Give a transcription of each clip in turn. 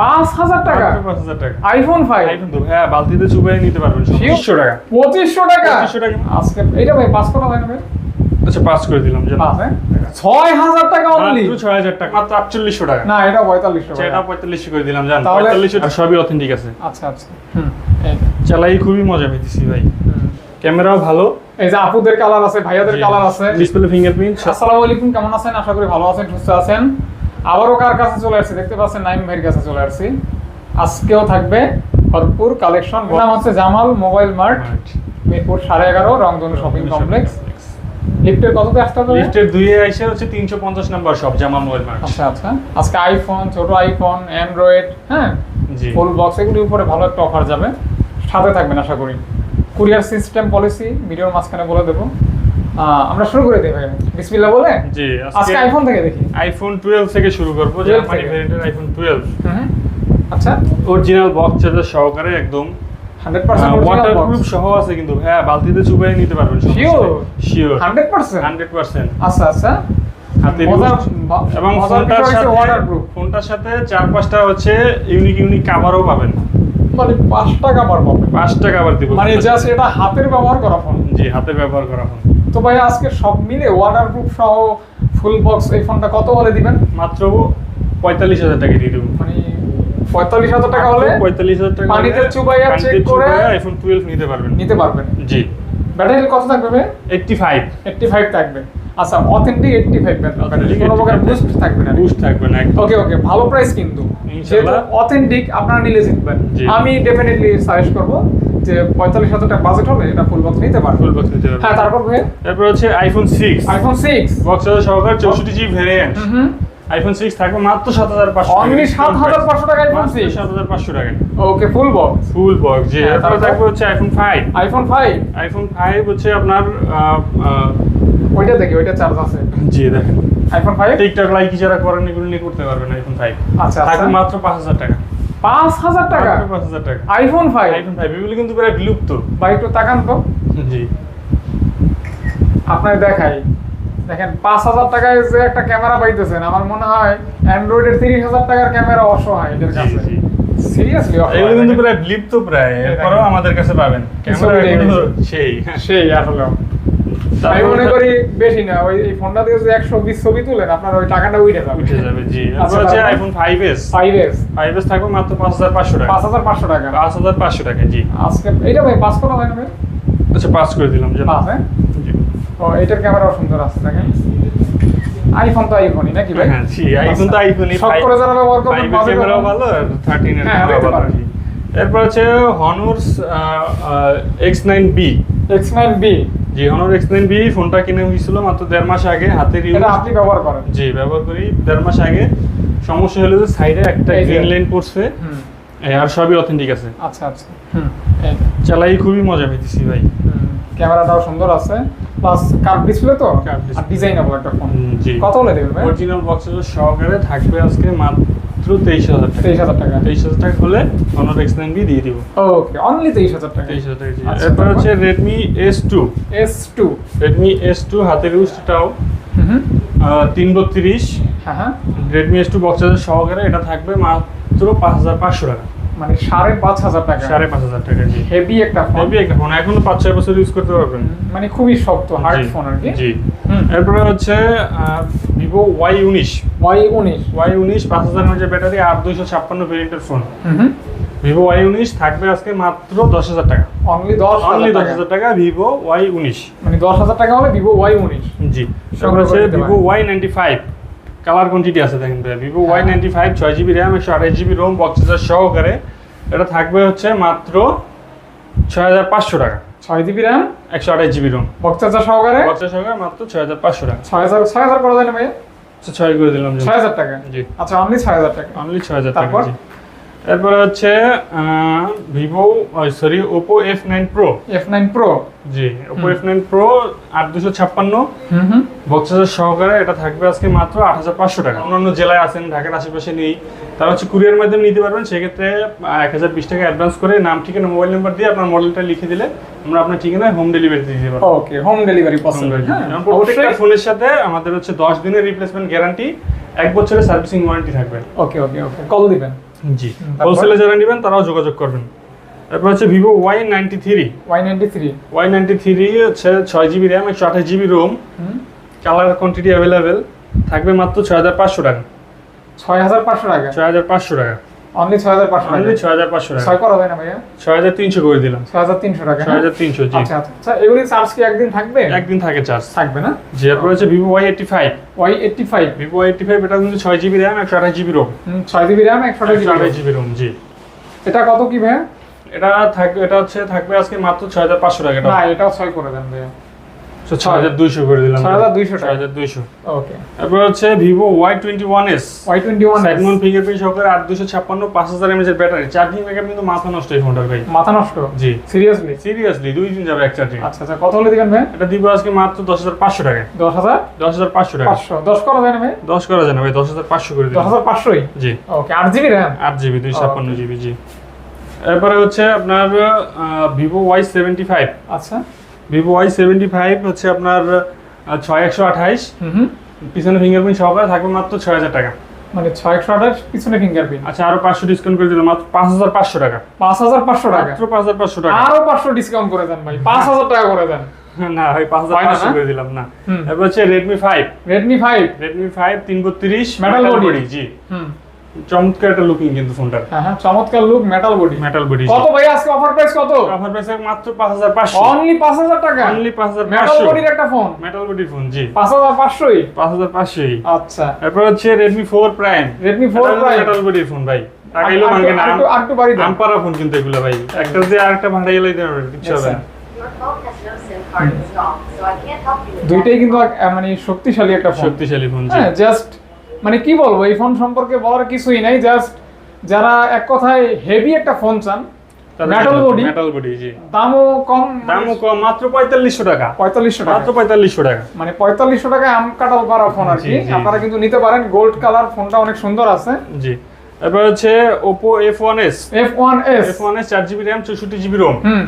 পাঁচ হাজার টাকা। পাঁচ হাজার টাকা। আইফোন ফাইভ আইফোন তো হ্যাঁ বালতিতে চুবাই নিতে পারবেন পঁচিশশো টাকা। পঁচিশশো টাকা। 2500 টাকা। আজকে এটা ভাই পাঁচ কত হয় আচ্ছা পাস করে দিলাম জানো। হ্যাঁ। ছয় হাজার টাকা অনলি ছয় হাজার টাকা। মাত্র আটচল্লিশশো টাকা। না এটা পঁয়তাল্লিশশো টাকা। পঁয়তাল্লিশশো করে দিলাম জান। পঁয়তাল্লিশশো সবই অথেন্টিক আছে। আচ্ছা আচ্ছা। হুম চালাই খুবই মজা পেয়েছি ভাই। ক্যামেরাও ভালো। এই যে আপুদের কালার আছে ভাইয়াদের কালার আছে। ডিসপ্লে ফিঙ্গারপ্রিন্ট আসসালামু আলাইকুম কেমন আছেন? আশা করি ভালো আছেন সুস্থ আছেন। আবারও কার কাছে চলে আসছি? দেখতে পাচ্ছেন নাইম ভাইয়ের কাছে চলে আসছি। আজকেও থাকবে ভরপুর কালেকশন নাম হচ্ছে জামাল মোবাইল মার্ট। মিরপুর সাড়ে এগারো রংধনু শপিং কমপ্লেক্স। লিফটের কততে আসতে হবে? লিস্টের দুইয়ে আইসে হচ্ছে তিনশো পঞ্চাশ নাম্বার সব জামাল মোবাইল মার্ট। আচ্ছা আচ্ছা। আজকে আইফোন ছোট আইফোন অ্যান্ড্রয়েড হ্যাঁ? জি। ফুল বক্স এগুলির উপরে ভালো একটা অফার যাবে। সাথে থাকবেন আশা করি। কুরিয়ার সিস্টেম পলিসি ভিডিওর মাঝখানে বলে দেবো। আমরা শুরু করে দিই ভাই। বিসমিল্লাহ বলে? জি আজকে আইফোন থেকে দেখি। আইফোন টুয়েলভ থেকে শুরু করব 12 জার্মানি থেকে। আইফোন টুয়েলভ হুম আচ্ছা। অরিজিনাল বক্স চার্জার সহকারে একদম হান্ড্রেড পার্সেন্ট ওয়াটার প্রুফ সহ আছে কিন্তু হ্যাঁ বালতিতে চুবাই নিতে পারবেন? শিওর পার্সেন্ট হান্ড্রেড পার্সেন্ট আচ্ছা আচ্ছা। হাতে এবং ফোনটার সাথে waterproof। ফোনটার সাথে চার পাঁচটা হচ্ছে ইউনিক ইউনিক কাভারও পাবেন। মানে পাঁচ টাকা পার পাবে পাঁচটা কাভার দিব। মানে জাস্ট এটা হাতের ব্যবহার করা ফোন জি হাতে ব্যবহার করা ফোন তো ভাই আজকে সব মিলে ওয়াটারপ্রুফ সহ ফুল বক্স এই ফোনটা কত হলে দিবেন? মাত্র পঁয়তাল্লিশ হাজার টাকা দিয়ে দেবো। মানে পঁয়তাল্লিশ হাজার টাকা হলে পঁয়তাল্লিশ হাজার টাকা পানিতে চুবাইয়া check করে আইফোন টুয়েলভ নিতে পারবেন। নিতে পারবেন। জি। ব্যাটারি কত থাকবে এইটটি ফাইভ এইটটি ফাইভ থাকবে। আচ্ছা অথেন্টিক এইটটি ফাইভ ব্যাটারি কোনো প্রকার বুস্ট থাকবে না। বুস্ট থাকবে না একদম। ওকে ওকে ভালো প্রাইস কিন্তু। যেহেতু অথেন্টিক আপনারা নিলে জিতবেন। আমি ডেফিনেটলি সাজেস্ট করব যে পঁয়তাল্লিশ হাজার টাকা বাজেট হলে এটা ফুল বক্স নিতে পারবেন ফুল বক্স নিতে পারবেন হ্যাঁ তারপর ভাই? তারপর হচ্ছে iPhone six iPhone six box সহকারে চৌষট্টি জিবি ভ্যারিয়েন্ট আইফোন সিক্স থাকবে মাত্র সাত হাজার পাঁচশো 7,500 টাকা iPhone 6? সাত হাজার পাঁচশো টাকা। ওকে ফুল বক্স ফুল বক্স জি তারপর? থাকবে হচ্ছে iPhone five iPhone five iPhone five হচ্ছে আপনার ওইটা দেখি ওইটা চার্জ আছে। জি দেখেন। আইফোন ফাইভ টিকটক লাইক যারা করেন এগুলো নিয়ে করতে পারবেন আইফোন আচ্ছা থাকবে আচ্ছা মাত্র পাঁচ হাজার টাকা। পাঁচ হাজার টাকা। পাঁচ হাজার টাকা। আইফোন ফাইভ আইফোন ফাইভ এগুলো কিন্তু প্রায় বিলুপ্ত। একটু তাকান তো। জি। আপনার দেখাই। দেখেন পাঁচ হাজার টাকায় যে একটা ক্যামেরা পাইতেছেন আমার মনে হয় অ্যান্ড্রয়েডের তিরিশ হাজার টাকার ক্যামেরা অসহায় এদের কাছে। সিরিয়াসলি এগুলো কিন্তু প্রায় বিলুপ্ত প্রায়। এরপরেও আমাদের কাছে পাবেন। ক্যামেরা। সেই। সেই আসলে আমি মনে করি বেশি না ওই এই ফোনটা দিয়ে যদি একশো বিশ ছবি তুলেন আপনার ওই টাকাটা উঠে যাবে। উঠে যাবে জি। আচ্ছা, হচ্ছে iPhone five S five S five S থাকবে মাত্র পাঁচ হাজার পাঁচশো টাকা। পাঁচ হাজার পাঁচশো টাকা। পাঁচ হাজার পাঁচশো টাকা জি। আজকে এটা ভাই পাঁচ কত হয় না আচ্ছা পাস করে দিলাম জানো। পাঁচ হ্যাঁ? জি। ও এটার ক্যামেরাও সুন্দর আছে দেখেন। আইফোন তো আইফোনই নাকি ভাই? হ্যাঁ জি আইফোন তো আইফোনই করে যারা ব্যবহার করবেন কখন? ভালো আর থার্টিন এর হ্যাঁ, ভালো এরপর হচ্ছে Honor X nine B X nine B জি হনর এক্স বি ফোনটা কিনে হয়েছিল মাত্র দেড় মাস আগে হাতের এটা আপনি ব্যবহার করেন। জি ব্যবহার করি দেড় মাস আগে। সমস্যা হলো যে সাইডে একটা গ্রিন লাইন পড়ছে। হুম। আর সবই অথেন্টিক আছে। আচ্ছা আচ্ছা। হুম। চালাই খুবই মজা পেয়েছি ভাই। ক্যামেরাটাও সুন্দর আছে। প্লাস কার্ভ ডিসপ্লে তো। আর ডিজাইনেবল একটা ফোন জি। কত হলে দেবে ভাই? অরিজিনাল বক্সের সহকারে থাকবে আজকে মাত্র তেইশ হাজার টাকা। তেইশ হাজার টাকা। তেইশ হাজার টাকা হলে অনর এক্স নাইন বি দিয়ে দিব। ওকে অনলি তেইশ হাজার টাকা। তেইশ হাজার টাকা আচ্ছা, এরপর হচ্ছে Redmi S two S two Redmi S two হাতের হুম তিন বত্রিশ। হ্যাঁ হ্যাঁ। রেডমি এস টু বক্সের সহকারে এটা থাকবে মাত্র পাঁচ হাজার পাঁচশো টাকা। মানে সাড়ে পাঁচ হাজার টাকা। সাড়ে পাঁচ হাজার টাকা জি। হেভি একটা ফোন হেভি একটা ফোন এখনও পাঁচ ছয় বছর ইউজ করতে পারবেন। মানে খুবই শক্ত হার্ড ফোন আর কি। জি। এরপরে হচ্ছে ভিভো ওয়াই উনিশ। ওয়াই উনিশ। ওয়াই উনিশ পাঁচ হাজার এমএচের ব্যাটারি আর দুইশো ছাপ্পান্ন ভেরিয়েন্টের ফোন ভিভো ওয়াই উনিশ থাকবে আজকে মাত্র দশ হাজার টাকা। অনলি দশ অনলি দশ হাজার টাকা ভিভো ওয়াই উনিশ। মানে দশ হাজার টাকা হলে ভিভো ওয়াই উনিশ। জি। তারপর হচ্ছে Vivo Y ninety five colour quantity আছে দেখেন ভাই। Vivo Y. নাইনটি ফাইভ ছয় জিবি র্যাম একশো আঠাশ জিবি রোম বক্সের সহকারে। এটা থাকবে হচ্ছে মাত্র ছয় হাজার পাঁচশো টাকা। ছয় জিবি র্যাম একশো আঠাশ জিবি রোম বক্সাচার সহকারে? বক্সের সহকারে মাত্র ছয় হাজার পাঁচশো টাকা। ছয় হাজার ছয় হাজার করা যায় না ভাই আচ্ছা, ছয় করে দিলাম ছয় হাজার টাকা? জি। আচ্ছা অনলি ছয় হাজার টাকা। অনলি ছয় হাজার টাকা এরপরে হচ্ছে Vivo sorry Oppo F nine pro F nine pro জি ওপো। এফ নাইন প্রো আট দুশো ছাপ্পান্ন। হুম হুম। বক্সের সহকারে এটা থাকবে আজকে মাত্র আট হাজার পাঁচশো টাকা। অন্যান্য জেলায় আছেন ঢাকার আশেপাশে নেই। তারা হচ্ছে কুরিয়ার মাধ্যমে নিতে পারবেন সেক্ষেত্রে এক হাজার বিশ টাকা অ্যাডভান্স করে নাম ঠিকানা মোবাইল নাম্বার দিয়ে আপনার মডেলটা লিখে দিলে আমরা আপনার ঠিকানায় হোম ডেলিভারি দিয়ে দিতে পারব ওকে হোম ডেলিভারি পসিবল হ্যাঁ। প্রত্যেকটা ফোনের সাথে আমাদের হচ্ছে দশ দিনের রিপ্লেসমেন্ট গ্যারান্টি এক বছরের সার্ভিসিং ওয়ারেন্টি থাকবে। ওকে ওকে ওকে কল দিবেন? জি? হোলসেলে যারা নেবেন তারাও যোগাযোগ করবেন। তারপর হচ্ছে Vivo Y ninety three Y ninety three Y ninety three হচ্ছে ছয় জিবি র্যাম একশো আঠাশ GB ROM colour quantity available থাকবে মাত্র ছয় হাজার পাঁচশো টাকা। ছয় হাজার পাঁচশো টাকা। ছয় হাজার পাঁচশো টাকা। অনলি ছয় হাজার পাঁচশো টাকা। অনলি ছয় হাজার পাঁচশো টাকা। ছয় করা যায় না ভাইয়া? ছয় হাজার তিনশো করে দিলাম। ছয় হাজার তিনশো টাকা ছয় হ্যাঁ? হাজার তিনশো জি। আচ্ছা আচ্ছা। এগুলি চার্জ কি একদিন থাকবে? একদিন থাকে চার্জ থাকবে না? জি এরপর হচ্ছে এটা কিন্তু ছয় জিবি র্যাম একশো আঠাশ জিবি রোম ছয় জিবি জিবি জি। এটা কত কি ভাইয়া? এটা থাকবে এটা হচ্ছে থাকবে আজকে মাত্র ছয় হাজার পাঁচশো টাকা না এটাও ছয় করে দেন ভাইয়া। হাজার দুইশো করে দিলাম 6200 টাকা। ছয় হাজার দুইশো। ওকে তারপর হচ্ছে ফিঙ্গারপ্রিন্ট সহকারে এর ব্যাটারি চার্জিং ব্যাকআপ কিন্তু মাথা নষ্ট এই ফোনটার ভাই। মাথা নষ্ট? জি। সিরিয়াসলি সিরিয়াসলি দুই দিন যাবে এক চার্জিং আচ্ছা আচ্ছা কত হলে দিবেন ভাই? এটা দিব আজকে মাত্র টাকা। করা যায় না ভাই? দশ করা যায় না ভাই দশ হাজার পাঁচশো করে দশ দিলাম হাজার পাঁচশোই? জি। ওকে আট জিবি র্যাম? আট জিবি দুই ছাপ্পান্ন জিবি জি। এরপরে হচ্ছে আপনার ভিভো ওয়াই সেভেন্টি ফাইভ। আচ্ছা। ভিভো ওয়াই সেভেন্টি ফাইভ হচ্ছে আপনার ছয় একশো আঠাইশ। পিছনে ফিঙ্গারপ্রিন্ট সহকারে থাকবে মাত্র ছয় হাজার টাকা। মানে ছয় একশো আঠাশ পিছনে ফিঙ্গারপ্রিন্ট আচ্ছা আরও পাঁচশো ডিসকাউন্ট করে দিলাম মাত্র পাঁচ হাজার পাঁচশো টাকা। পাঁচ হাজার পাঁচশো টাকা? মাত্র পাঁচ হাজার পাঁচশো টাকা। আরও পাঁচশো ডিসকাউন্ট করে দেন ভাই পাঁচ হাজার টাকা করে দেন। না ভাই পাঁচ হাজার পাঁচশো করে দিলাম না। এরপর হচ্ছে Redmi five Redmi five Redmi five তিন বত্রিশ মেটাল বডি জি। হুম। চমৎকার একটা লুকিং কিন্তু ফোনটার। হ্যাঁ হ্যাঁ চমৎকার look metal body metal body কত ভাই আজকে অফার প্রাইস কত? অফার প্রাইস মাত্র পাঁচ হাজার পাঁচশো। অনলি পাঁচ হাজার টাকা? অনলি পাঁচ হাজার মেটাল বডির একটা ফোন মেটাল বডি ফোন জি। পাঁচ হাজার পাঁচশোই? পাঁচ হাজার পাঁচশোই। আচ্ছা। এরপর হচ্ছে Redmi four prime Redmi four prime metal বডির ফোন ভাই। টাকাইলো ভাঙে না। আরেকটু আরেকটু বাড়ি দেন। আমপারা ফোন কিন্তু এগুলো ভাই। একটা আরেকটা ভাড়া দিতে পারবে কিছু হবে দুইটাই কিন্তু মানে শক্তিশালী একটা ফোন শক্তিশালী ফোন জি। হ্যাঁ জাস্ট মানে কি বলব এই ফোন সম্পর্কে বলার কিছুই নাই জাস্ট যারা এক কথায় হেভি একটা ফোন চান মেটাল বডি মেটাল বডি জি। দামও কম দামও কম মাত্র পঁয়তাল্লিশশো টাকা। পঁয়তাল্লিশশো টাকা। মাত্র পঁয়তাল্লিশশো টাকা। মানে টাকায় আম কাটাল ফোন আর জি, কি আপনারা কিন্তু নিতে পারেন গোল্ড কালার ফোনটা অনেক সুন্দর আছে। জি। এরপর হচ্ছে হুম।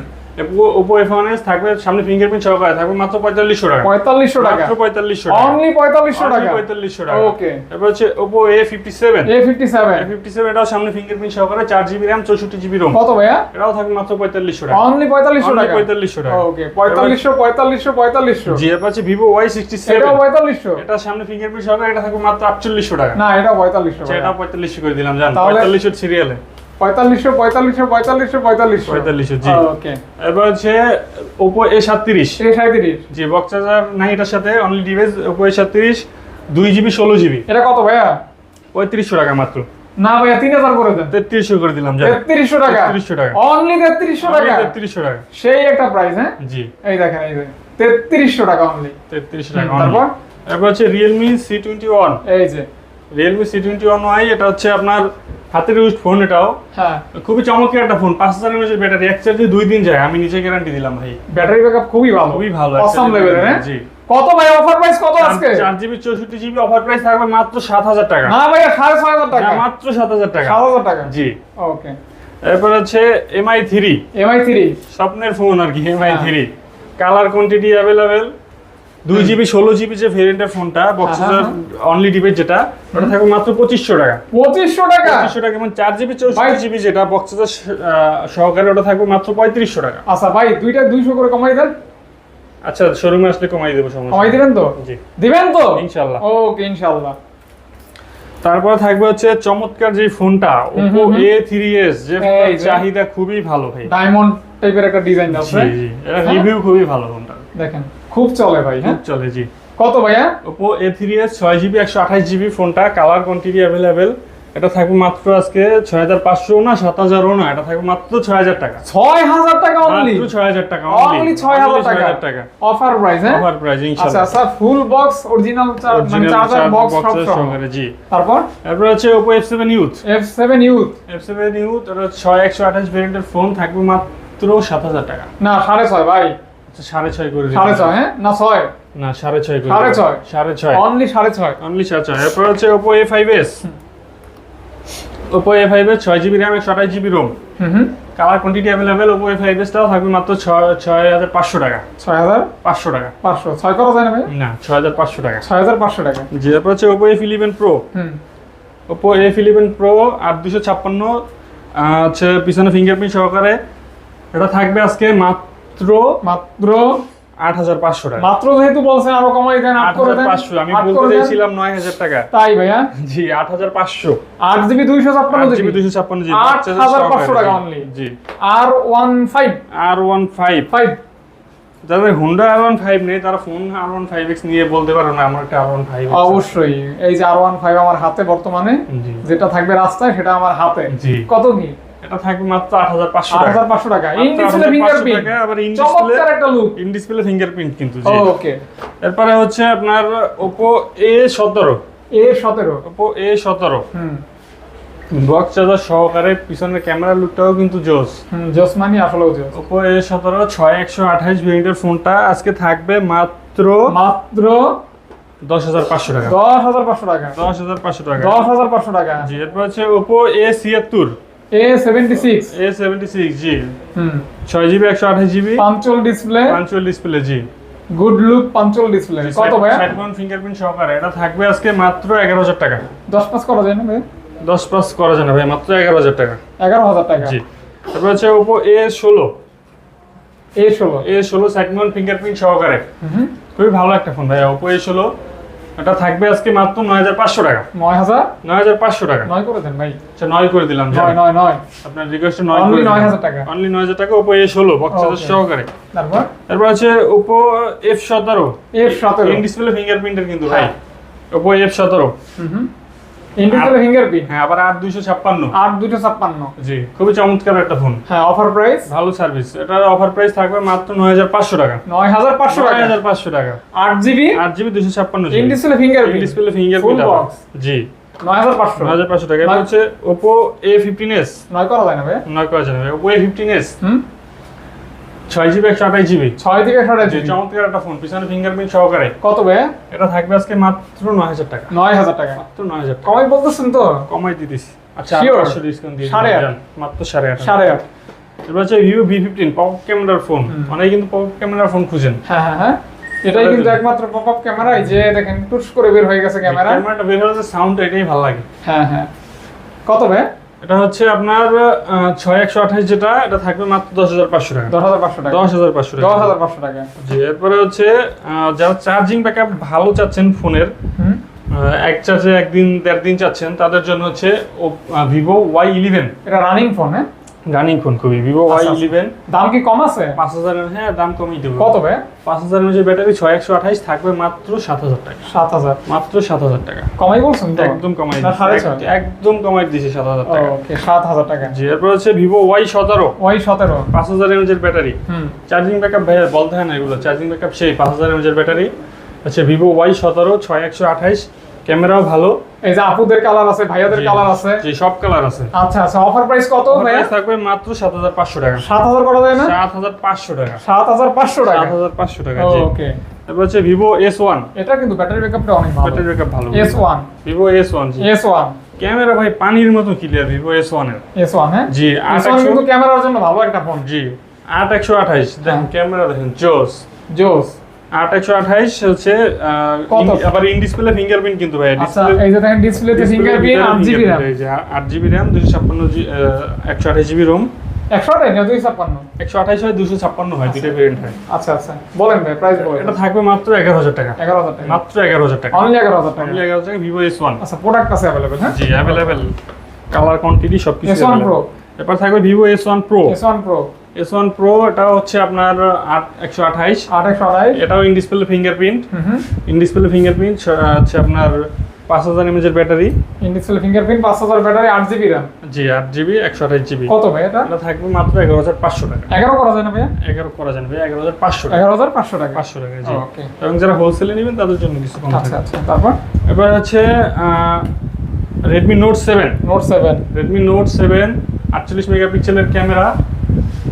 ওপো এফ এস থাকবে সামনে ফিঙ্গারপ্রিন্ট সহকারে থাকবে মাত্র পঁয়তাল্লিশশো টাকা। পঁয়তাল্লিশশো টাকা? মাত্র পঁয়তাল্লিশশো টাকা। অনলি পঁয়তাল্লিশশো টাকা? পঁয়তাল্লিশশো টাকা। ওকে এরপর হচ্ছে Oppo A fifty seven A fifty seven A fifty seven এটাও সামনে ফিঙ্গারপ্রিন্ট সহকারে চার জিবি র্যাম চৌষট্টি জিবি রোম কত ভাইয়া? এটাও থাকবে মাত্র পঁয়তাল্লিশশো টাকা। অনলি পঁয়তাল্লিশশো টাকা? 4500 টাকা। ওকে পঁয়তাল্লিশশো পঁয়তাল্লিশশো পঁয়তাল্লিশশো। জি হচ্ছে ভিভো ওয়াই সিক্সটি এটাও সেভেন পঁয়তাল্লিশশো? এটা সামনে ফিঙ্গারপ্রিন্ট সহকারে এটা থাকবে মাত্র আটচল্লিশশো টাকা। না এটা পঁয়তাল্লিশশো আচ্ছা, এটাও পঁয়তাল্লিশশো করে দিলাম জান পঁয়তাল্লিশশো সিরিয়ালে পঁয়তাল্লিশশো পঁয়তাল্লিশশো পঁয়তাল্লিশশো পঁয়তাল্লিশশো। পঁয়তাল্লিশশো জি। ওকে এরপর হচ্ছে ওপো এ সাতত্রিশ। এ সাঁত্রিশ জি বক্স চার্জার নাই এটার সাথে অনলি ডিভাইস ওপো এ সাতত্রিশ দুই জিবি ষোলো জিবি। এটা কত ভাইয়া? পঁয়ত্রিশশো টাকা মাত্র। না ভাইয়া তিন হাজার করে দেন। তেত্রিশশো করে দিলাম তেত্রিশশো টাকা? তেত্রিশশো টাকা। অনলি তেত্রিশশো টাকা? তেত্রিশশো টাকা। সেই একটা প্রাইস হ্যাঁ? জি। এই দেখেন এই দেখেন। তেত্রিশশো টাকা অনলি তেত্রিশশো টাকা তারপর? হচ্ছে রিয়েলমি সি টোয়েন্টি ওয়ান এই যে। Realme C twenty one Y এটা হচ্ছে আপনার হাতের ইউজ ফোন এটাও। হ্যাঁ। খুবই চমৎকার একটা ফোন পাঁচ হাজার এমএচের ব্যাটারি এক চার্জে দুই দিন যায় আমি নিজে গ্যারান্টি দিলাম ভাই। ব্যাটারি ব্যাকআপ খুবই ভালো। খুবই ভালো অসাম লেভেলের হ্যাঁ? জি। কত ভাই? অফার প্রাইস কত আজকে? চার জিবি চৌষট্টি জিবি অফার প্রাইস থাকবে মাত্র সাত হাজার টাকা। না ছয় হাজার টাকা। না, মাত্র সাত হাজার টাকা। সাত হাজার টাকা? জি। ওকে এরপর হচ্ছে এমআই থ্রি এমআই থ্রি স্বপ্নের ফোন আর কি এমআই হ্যাঁ। থ্রি কালার কোয়ান্টিটি অ্যাভেলেবেল দুই জিবি ষোলো জিবি যে ভেরিয়েন্টের ফোনটা অনলি যেটা ওটা থাকবে মাত্র পঁচিশশো টাকা। পঁচিশশো টাকা? পঁচিশশো টাকা এবং চার জিবি চৌষট্টি জিবি যেটা সহকারে ওটা থাকবে মাত্র পঁয়ত্রিশশো টাকা। আচ্ছা ভাই দুইটা দুইশো করে কমাই দেন। আচ্ছা শোরুমে আসলে কমাই দেবো সমস্যা কমাই দিবেন তো? জি। দিবেন তো? ইনশাল্লাহ ওকে ইনশাল্লাহ তারপর থাকবে হচ্ছে চমৎকার যে ফোনটা Oppo হুম, হুম। A3s যে। চাহিদা খুবই ভালো ভাই। ডায়মন্ড টাইপের একটা ডিজাইন আছে। জি জি হ্যাঁ? রিভিউ খুবই ভালো ফোনটা দেখেন। খুব চলে ভাই হ্যাঁ? চলে জি। কত ভাইয়া? Oppo A3s ছয় জিবি একশো আঠাশ জিবি ফোনটা কালার কোয়ান্টিটি অ্যাভেলেবেল এটা থাকবে মাত্র আজকে ছয় হাজার পাঁচশো না সাত হাজারও না এটা থাকবে মাত্র ছয় হাজার টাকা। ছয় হাজার টাকা অনলি ছয় হাজার টাকা অনলি ছয় হাজার টাকা। অফার প্রাইস হ্যাঁ? অফার প্রাইস আচ্ছা ইনশাআল্লাহ স্যার ফুল বক্স অরিজিনাল মানে চার্জার বক্স সব সহ। সহকারে জি। তারপর? তারপর হচ্ছে Oppo F7 Youth F7 youth F7 Youth এটা ছয় একশো আঠাশ ভেরিয়েন্টের ফোন থাকবে মাত্র সাত হাজার টাকা। না সাড়ে ছয় ভাই। আচ্ছা সাড়ে ছয় করে দিলাম। সাড়ে ছয় হ্যাঁ? না ছয়? না সাড়ে ছয় করে সাড়ে ছয়? সাড়ে ছয়। অনলি সাড়ে ছয়? অনলি সাড়ে ছয়। এরপর হচ্ছে Oppo A5s Oppo A5s ছয় জিবি র্যাম একশো আঠাশ GB ROM colour quantity available Oppo A5s টাও থাকবে মাত্র ছয় ছয় হাজার পাঁচশো টাকা। ছয় হাজার পাঁচশো টাকা। পাঁচশো। ছয় করা যায় না ভাই? না ছয় হাজার পাঁচশো টাকা। ছয় হাজার পাঁচশো টাকা। জি এরপর হচ্ছে Oppo A11 Pro হুম। ওপো এ ইলেভেন প্রো আট দুশো ছাপ্পান্ন হচ্ছে পিছনে ফিঙ্গারপ্রিন্ট সহকারে। এটা থাকবে আজকে মাত্র মাত্র আট হাজার পাঁচশো টাকা। মাত্র যেহেতু বলছেন আরও কমাই দেন আট আট হাজার পাঁচশো আমি বলতে চাইছিলাম নয় হাজার টাকা। তাই ভাইয়া? জি আট হাজার পাঁচশো। আট জিবি দুইশো ছাপ্পান্ন জিবি। জিবি ছাপ্পান্ন জিবি আট হাজার পাঁচশো টাকা only। জি। R one five. R one five. Five. যাদের হুন্ডা আর ওয়ান ফাইভ নেই তারা phone R one five X নিয়ে বলতে পারো না আমার একটা আর ওয়ান ফাইভ অবশ্যই। এই যে আর ওয়ান ফাইভ আমার হাতে বর্তমানে যেটা থাকবে রাস্তায় সেটা আমার হাতে। কত কি? এটা থাকবে মাত্র আট হাজার পাঁচশো আট টাকা হাজার পাঁচশো টাকা। ইন ডিসপ্লে ফিঙ্গারপ্রিন্ট আবার in display- একটা লুক ইন ডিসপ্লে ফিঙ্গারপ্রিন্ট কিন্তু জি। ওকে এরপরে হচ্ছে আপনার হুম। বক্স চার্জার সহকারে পিছনের ক্যামেরা লুকটাও কিন্তু জোস। আসলেও জোস। আঠাশ ভেরিয়েন্টের ফোনটা আজকে থাকবে মাত্র মাত্র দশ হাজার পাঁচশো টাকা। দশ হাজার পাঁচশো টাকা। দশ হাজার পাঁচশো টাকা। দশ হাজার পাঁচশো টাকা। জি এরপর হচ্ছে ওপো এ ছিয়াত্তর। A seventy six A seventy six G hmm. GB GB punch hole display G good look punch hole display কত ভাইয়া? ফিঙ্গারপ্রিন্ট সহকারে। এটা থাকবে আজকে মাত্র এগারো হাজার টাকা। দশ পাস করা যায় না ভাই? দশ প্লাস করা যায় না ভাই মাত্র এগারো হাজার টাকা। এগারো হাজার টাকা। জি তারপর হচ্ছে ওপো এ ষোলো। এ ষোলো। এ ষোলো সাইডমন ফিঙ্গারপ্রিন্ট সহকারে। হুম। খুবই ভালো একটা ফোন ভাই এ ষোলো। এটা থাকবে আজকে মাত্র নয় হাজার পাঁচশো টাকা। নয় হাজার? নয় হাজার পাঁচশো টাকা। নয় করে দেন ভাই। আচ্ছা নয় করে দিলাম নয় নয় নয়। আপনার রিকোয়েস্ট নয় Only করে 9,000 টাকা। অনলি নয় হাজার টাকা ওপো এ ষোলো বক্স সহকারে। তারপর? তারপর আছে ওপো এফ সতেরো। এফ সতেরো। ইন ডিসপ্লে ফিঙ্গারপ্রিন্টের কিন্তু ভাই। হ্যাঁ। ওপো এফ সতেরো। হুম। ইন্ডিভিজুয়াল ফিঙ্গারপ্রিন্ট হ্যাঁ আবার আট দুইশো ছাপ্পান্ন। আট দুটো ছাপ্পান্ন। জি খুবই চমৎকার একটা ফোন হ্যাঁ অফার প্রাইস ভালো সার্ভিস এটার অফার প্রাইস থাকবে মাত্র নয় হাজার পাঁচশো টাকা। নয় হাজার পাঁচশো নয় টাকা হাজার পাঁচশো টাকা। আট জিবি? আট জিবি দুশো ছাপ্পান্ন in display fingerprint display fingerprint Full জি। নয় হাজার পাঁচশো? নয় হাজার পাঁচশো টাকা। এটা হচ্ছে ওপো এ ফিফটিন এস নয় করা যায় না ভাই। নয় করা এ ফিফটিন এস হুম? ছয় জিবি একশো আঠাশ জিবি। ছয় থেকে সাড়ে জি চমৎকার একটা ফোন পিছনে ফিঙ্গারপ্রিন্ট সহকারে। কত ভাই এটা থাকবে আজকে মাত্র নয় হাজার টাকা। নয় হাজার টাকা। মাত্র নয় হাজার কমাই বলতেছেন তো? কমাই দিতেছি। আচ্ছা? পাঁচশো ডিসকাউন্ট দিয়ে সাড়ে আট। মাত্র সাড়ে আট। সাড়ে আট। এবার হচ্ছে ভিভো ভি ফিফটিন পপ ক্যামেরার ফোন। অনেকে কিন্তু পপ ক্যামেরার ফোন খুঁজেন। হ্যাঁ হ্যাঁ হ্যাঁ। এটাই কিন্তু একমাত্র পপ আপ ক্যামেরা এই যে দেখেন টুস করে বের হয়ে গেছে ক্যামেরা ক্যামেরাটা বের হচ্ছে সাউন্ড এটাই ভালো লাগে। হ্যাঁ হ্যাঁ। কত ভাই এটা হচ্ছে আপনার ছয় একশো আঠাশ যেটা এটা থাকবে মাত্র দশ হাজার পাঁচশো টাকা। দশ হাজার পাঁচশো টাকা। দশ হাজার পাঁচশো টাকা। দশ হাজার পাঁচশো টাকা। জি এরপরে হচ্ছে যারা চার্জিং ব্যাকআপ ভালো চাচ্ছেন ফোনের এক চার্জে একদিন দেড় দিন চাচ্ছেন তাদের জন্য হচ্ছে ভিভো ওয়াই ইলেভেন এটা রানিং ফোন হ্যাঁ? রানিং ফোন খুবই। Vivo Y. ইলেভেন দাম কি কম আছে? পাঁচ হাজার হ্যাঁ দাম কমিয়ে দেবো। কত ভাই? পাঁচ হাজার যে ব্যাটারি ছয় একশো আঠাইশ থাকবে মাত্র সাত হাজার টাকা। সাত হাজার। মাত্র সাত হাজার টাকা। কমাই বলছেন একদম কমাই একদম কমাই দিয়েছি সাত হাজার টাকা। ওকে সাত হাজার টাকা। জি এরপর হচ্ছে ভিভো ওয়াই সতেরো। ওই সতেরো। পাঁচ হাজার এমএজের ব্যাটারি। চার্জিং ব্যাকআপ ভাইয়া বলতে হয় না এগুলো। চার্জিং ব্যাকআপ সেই পাঁচ হাজার এমএজের ব্যাটারি। আচ্ছা ভিভো ওয়াই সতেরো ছয় একশো আঠাইশ। ক্যামেরাও ভালো। এই যে আপুদের কালার আছে ভাইয়াদের কালার আছে। জি সব কালার আছে। আচ্ছা আচ্ছা অফার প্রাইস কত ভাইয়া? থাকবে মাত্র সাত হাজার পাঁচশো টাকা। সাত হাজার করা যায় না? সাত হাজার পাঁচশো টাকা। সাত হাজার পাঁচশো টাকা। সাত হাজার পাঁচশো টাকা জি। ওকে। তারপর হচ্ছে ভিভো এস ওয়ান। এটা কিন্তু ব্যাটারি ব্যাকআপটা অনেক ভালো। ব্যাটারি ব্যাকআপ ভালো। S one. Vivo S one জি। S one. ক্যামেরা ভাই পানির মতো ক্লিয়ার ভিভো এস ওয়ানের। এস ওয়ান হ্যাঁ? জি একশো। কিন্তু ক্যামেরার জন্য ভালো একটা ফোন। জি আট একশো আঠাইশ দেখেন হ্যাঁ। ক্যামেরা দেখেন জোস। জোস। আট একশো আঠাইশ হচ্ছে? আবার ইন ডিসপ্লে ফিঙ্গারপ্রিন্ট কিন্তু ভাই আচ্ছা এই যে দেখেন ডিসপ্লেতে ফিঙ্গারপ্রিন্ট আট জিবি র্যাম আট জিবি র্যাম দুশো ছাপ্পান্ন একশো আঠাশ জিবি রোম একশো আঠাশ না দুই ছাপ্পান্ন? একশো আঠাশ হয় দুশো ছাপ্পান্ন হয় দুটো ভেরিয়েন্ট হয়। আচ্ছা আচ্ছা। বলেন ভাই প্রাইস বলেন। এটা থাকবে মাত্র এগারো হাজার টাকা। এগারো হাজার টাকা। মাত্র এগারো হাজার টাকা। অনলি এগারো হাজার টাকা। অনলি এগারো হাজার টাকা ভিভো এস ওয়ান আচ্ছা প্রোডাক্ট আছে অ্যাভেলেবেল হ্যাঁ? জি অ্যাভেলেবেল কালার কোয়ান্টিটি সব কিছু S1 Pro। এরপর থাকবে Vivo S one pro S one pro S one pro এটা হচ্ছে আপনার আট একশো আঠাইশ। আট একশো আঠাশ এটাও in display fingerprint in display fingerprint হচ্ছে আপনার পাঁচ হাজার এমএজের ব্যাটারি ইন ডিসপ্লে ফিঙ্গারপ্রিন্ট পাঁচ হাজার ব্যাটারি আট জিবি র্যাম জি আট জিবি একশো আঠাশ জিবি কত ভাই এটা? এটা থাকবে মাত্র এগারো হাজার পাঁচশো টাকা। এগারো করা যায় না ভাইয়া? এগারো করা যাবে এগারো হাজার পাঁচশো এগারো হাজার পাঁচশো টাকা। পাঁচশো টাকা জি। ওকে এবং যারা হোলসেলে নেবেন তাদের জন্য কিছু কম আচ্ছা আচ্ছা তারপর? এবার হচ্ছে Redmi Note seven Note seven Redmi Note seven আটচল্লিশ মেগাপিক্সেলের ক্যামেরা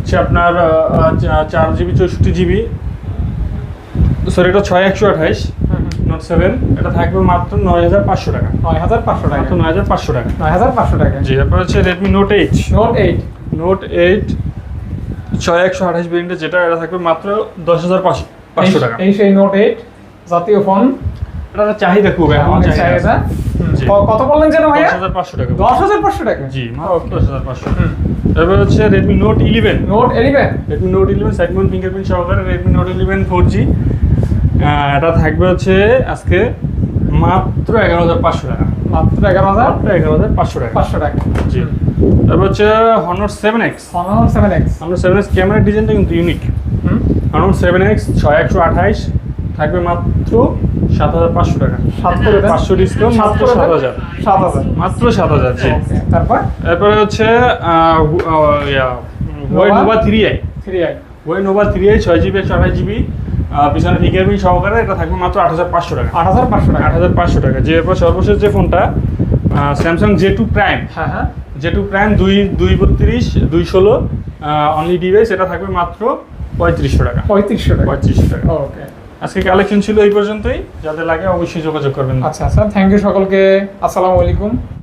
হচ্ছে আপনার চার জিবি চৌষট্টি জিবি। সরি এটা ছয় একশো আঠাইশ নোট সেভেন এটা থাকবে মাত্র নয় হাজার পাঁচশো টাকা। নয় হাজার পাঁচশো টাকা। মাত্র নয় হাজার পাঁচশো টাকা। নয় হাজার পাঁচশো টাকা। জি তারপর হচ্ছে Redmi Note eight Note eight Note eight ছয় একশো আঠাশ ভেরিয়েন্টের যেটা এটা থাকবে মাত্র দশ হাজার পাঁচশো পাঁচশো টাকা। এই সেই নোট এইট জাতীয় ফোন এটা চাহিদা খুব এখন চাহিদা। কত বললেন যেন ভাইয়া? দশ হাজার পাঁচশো টাকা দশ হাজার পাঁচশো টাকা? জি মাত্র ওকে দশ হাজার পাঁচশো তারপর হচ্ছে Redmi Note eleven Note eleven Redmi Note eleven সাইডমোন fingerprint সহকারে নোট ইলেভেন ফোর জি এটা থাকবে হচ্ছে আজকে মাত্র এগারো হাজার পাঁচশো টাকা। মাত্র এগারো হাজার? মাত্র এগারো হাজার পাঁচশো টাকা। পাঁচশো টাকা। জি। তারপর হচ্ছে Honor seven X online seven X Honor seven X ক্যামেরার ডিজাইনটা কিন্তু ইউনিক হনর সেভেন এক্স ছয় একশো আঠাইশ থাকবে মাত্র সাত হাজার পাঁচশো টাকা। সাত করে পাঁচশো ডিসকাউন্ট মাত্র সাত হাজার। সাত হাজার। মাত্র সাত হাজার জি। তারপর? এরপরে হচ্ছে Y Nova? Nova three i three i Y Nova three i ছয় জিবি একশো আঠাশ জিবি পিছনে ফিঙ্গারপ্রিন্ট সহকারে এটা থাকবে মাত্র আট হাজার পাঁচশো টাকা। আট হাজার পাঁচশো টাকা। আট হাজার পাঁচশো টাকা। যে এরপর সর্বশেষ যে ফোনটা স্যামসাং জে টু প্রাইম হ্যাঁ হ্যাঁ। জে টু প্রাইম দুই দুই বত্রিশ দুই ষোলো অনলি ডিভাইস এটা থাকবে মাত্র পঁয়ত্রিশশো টাকা। পঁয়ত্রিশশো টাকা। পঁয়ত্রিশশো টাকা। ওকে। আজকে কালেকশন ছিল এই পর্যন্তই। যাদের লাগে অবশ্যই যোগাযোগ করবেন। আচ্ছা আচ্ছা। থ্যাংক ইউ সকলকে। আসসালামু আলাইকুম।